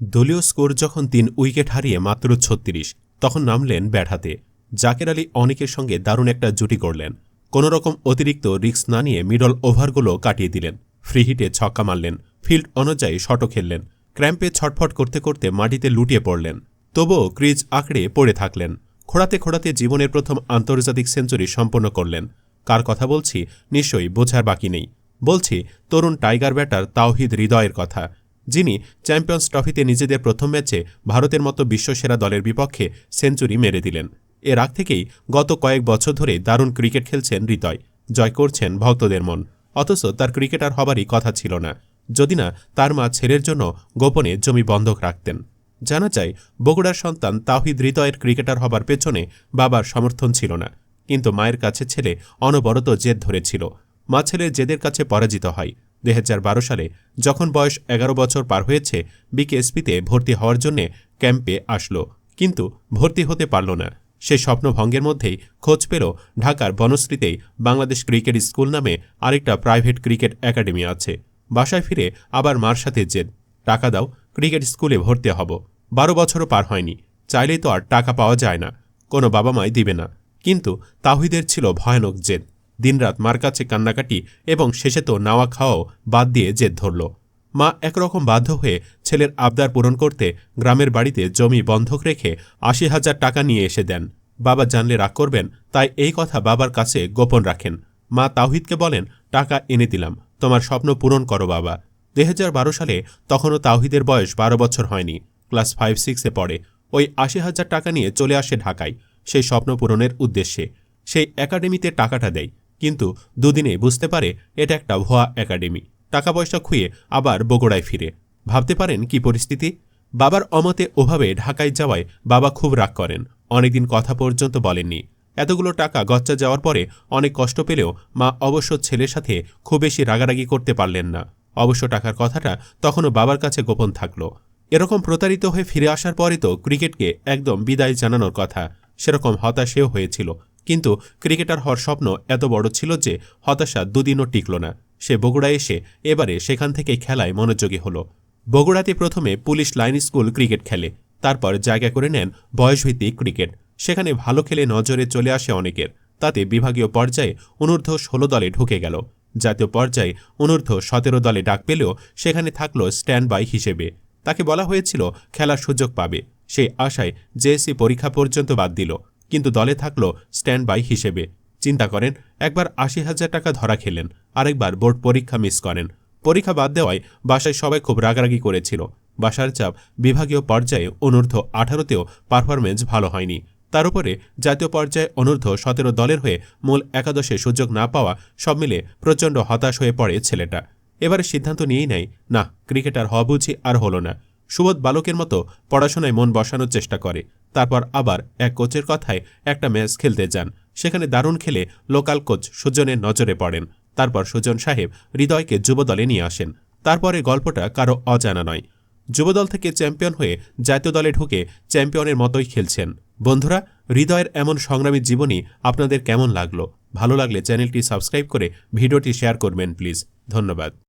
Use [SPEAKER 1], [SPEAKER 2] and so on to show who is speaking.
[SPEAKER 1] দলীয় স্কোর যখন তিন উইকেট হারিয়ে মাত্র ছত্রিশ, তখন নামলেন ব্যাট হাতে। জাকের আলী অনেকের সঙ্গে দারুণ একটা জুটি করলেন কোনো রকম অতিরিক্ত রিস্ক না নিয়ে মিডল ওভারগুলো কাটিয়ে দিলেন। ফ্রি হিটে ছক্কা মারলেন, ফিল্ড অনুযায়ী শটও খেললেন, ক্র্যাম্পে ছটফট করতে করতে মাটিতে লুটিয়ে পড়লেন। তবুও ক্রিজ আঁকড়ে পড়ে থাকলেন। খোড়াতে খোড়াতে জীবনের প্রথম আন্তর্জাতিক সেঞ্চুরি সম্পন্ন করলেন। কার কথা বলছি? নিশ্চয়ই বোঝার বাকি নেই। বলছি, তরুণ টাইগার ব্যাটার তাওহিদ হৃদয়ের কথা। যিনি চ্যাম্পিয়ন্স ট্রফিতে নিজেদের প্রথম ম্যাচে ভারতের মতো বিশ্বসেরা দলের বিপক্ষে সেঞ্চুরি মেরে দিলেন। এর আগ থেকেই গত কয়েক বছর ধরে দারুণ ক্রিকেট খেলছেন হৃদয়। জয় করছেন ভক্তদের মন। অথচ তার ক্রিকেটার হবারই কথা ছিল না। যদি না, তার মা ছেলের জন্য গোপনে জমি বন্ধক রাখতেন। জানা যায়, বগুড়ার সন্তান তাহিদ হৃদয়ের ক্রিকেটার হবার পেছনে বাবার সমর্থন ছিল না। কিন্তু মায়ের কাছে ছেলে অনবরত জেদ ধরেছিল। মা ছেলে জেদের কাছে পরাজিত হয়। দুই হাজার বারো সালে যখন বয়স এগারো বছর পার হয়েছে, বিকেএসপিতে ভর্তি হওয়ার জন্যে ক্যাম্পে আসলো। কিন্তু ভর্তি হতে পারল না। সেই স্বপ্নভঙ্গের মধ্যেই খোঁজ পেল ঢাকার বনশ্রীতেই বাংলাদেশ ক্রিকেট স্কুল নামে আরেকটা প্রাইভেট ক্রিকেট একাডেমি আছে। বাসায় ফিরে আবার মার সাথে জেদ। টাকা দাও, ক্রিকেট স্কুলে ভর্তি হব। বারো বছরও পার হয়নি। চাইলেই তো আর টাকা পাওয়া যায় না। কোনো বাবা মাই দিবে না। কিন্তু তাহিদের ছিল ভয়ানক জেদ। দিনরাত মার কাছে কান্নাকাটি এবং শেষে তো নাওয়া খাওয়াও বাদ দিয়ে জেদ ধরল। মা একরকম বাধ্য হয়ে ছেলের আবদার পূরণ করতে গ্রামের বাড়িতে জমি বন্ধক রেখে আশি হাজার টাকা নিয়ে এসে দেন। বাবা জানলে রাগ করবেন, তাই এই কথা বাবার কাছে গোপন রাখেন। মা তাওহিদকে বলেন, টাকা এনে দিলাম, তোমার স্বপ্ন পূরণ করো বাবা। দুই হাজার বারো সালে তখনও তাওহিদের বয়স বারো বছর হয়নি। ক্লাস ফাইভ, সিক্সে পড়ে। ওই আশি হাজার টাকা নিয়ে চলে আসে ঢাকায়। সেই স্বপ্ন পূরণের উদ্দেশ্যে। সেই একাডেমিতে টাকাটা দেয়। কিন্তু দুদিনে বুঝতে পারে এটা একটা ভুয়া একাডেমি। টাকা পয়সা খুঁয়ে আবার বগুড়ায় ফিরে। ভাবতে পারেন কি পরিস্থিতি? বাবার অমতে ওভাবে ঢাকায় যাওয়ায় বাবা খুব রাগ করেন। অনেকদিন কথা পর্যন্ত বলেননি। এতগুলো টাকা গচ্চা যাওয়ার পরে অনেক কষ্ট পেলেও মা অবশ্য ছেলের সাথে খুব বেশি রাগারাগি করতে পারলেন না। অবশ্য টাকার কথাটা তখনও বাবার কাছে গোপন থাকল। এরকম প্রতারিত হয়ে ফিরে আসার পরে তো ক্রিকেটকে একদম বিদায় জানানোর কথা। সেরকম হতাশেও হয়েছিল। কিন্তু ক্রিকেটার হওয়ার স্বপ্ন এত বড় ছিল যে হতাশা দুদিনও টিকল না। সে বগুড়া এসে এবারে সেখান থেকে খেলায় মনোযোগী হল। বগুড়াতে প্রথমে পুলিশ লাইন স্কুল ক্রিকেট খেলে, তারপর জায়গা করে নেন বয়সভিত্তিক ক্রিকেট। সেখানে ভালো খেলে নজরে চলে আসে অনেকের। তাতে বিভাগীয় পর্যায়ে অনূর্ধ্ব ষোলো দলে ঢুকে গেল। জাতীয় পর্যায়ে অনূর্ধ্ব সতেরো দলে ডাক পেলেও সেখানে থাকল স্ট্যান্ড বাই হিসেবে। তাকে বলা হয়েছিল, খেলার সুযোগ পাবে। সেই আশায় জেএসসি পরীক্ষা পর্যন্ত বাদ দিল। কিন্তু দলে থাকল স্ট্যান্ড বাই হিসেবে। চিন্তা করেন, একবার আশি হাজার টাকা ধরা খেলেন, আরেকবার বোর্ড পরীক্ষা মিস করেন। পরীক্ষা বাদ দেওয়ায় বাসায় সবাই খুব রাগারাগি করেছিল। বাসার চাপ বিভাগীয় পর্যায়ে অনূর্ধ্ব আঠারোতেও পারফরমেন্স ভালো হয়নি। তার উপরে জাতীয় পর্যায়ে অনূর্ধ্ব সতেরো দলের হয়ে মূল একাদশে সুযোগ না পাওয়া সব মিলে প্রচণ্ড হতাশ হয়ে পড়ে ছেলেটা। এবারে সিদ্ধান্ত নিয়েই নেয়, না, ক্রিকেটার হওয়া বুঝি আর হলো না। সুবোধ বালকের মতো পড়াশোনায় মন বসানোর চেষ্টা করে। তারপর আবার এক কোচের কথায় একটা ম্যাচ খেলতে যান। সেখানে দারুণ খেলে লোকাল কোচ সুজনের নজরে পড়েন। তারপর সুজন সাহেব হৃদয়কে যুবদলে নিয়ে আসেন। তারপরে গল্পটা কারও অজানা নয়। যুবদল থেকে চ্যাম্পিয়ন হয়ে জাতীয় দলে ঢুকে চ্যাম্পিয়নের মতোই খেলছেন। বন্ধুরা, হৃদয়ের এমন সংগ্রামী জীবনী আপনাদের কেমন লাগল? ভালো লাগলে চ্যানেলটি সাবস্ক্রাইব করে ভিডিওটি শেয়ার করবেন, প্লিজ। ধন্যবাদ।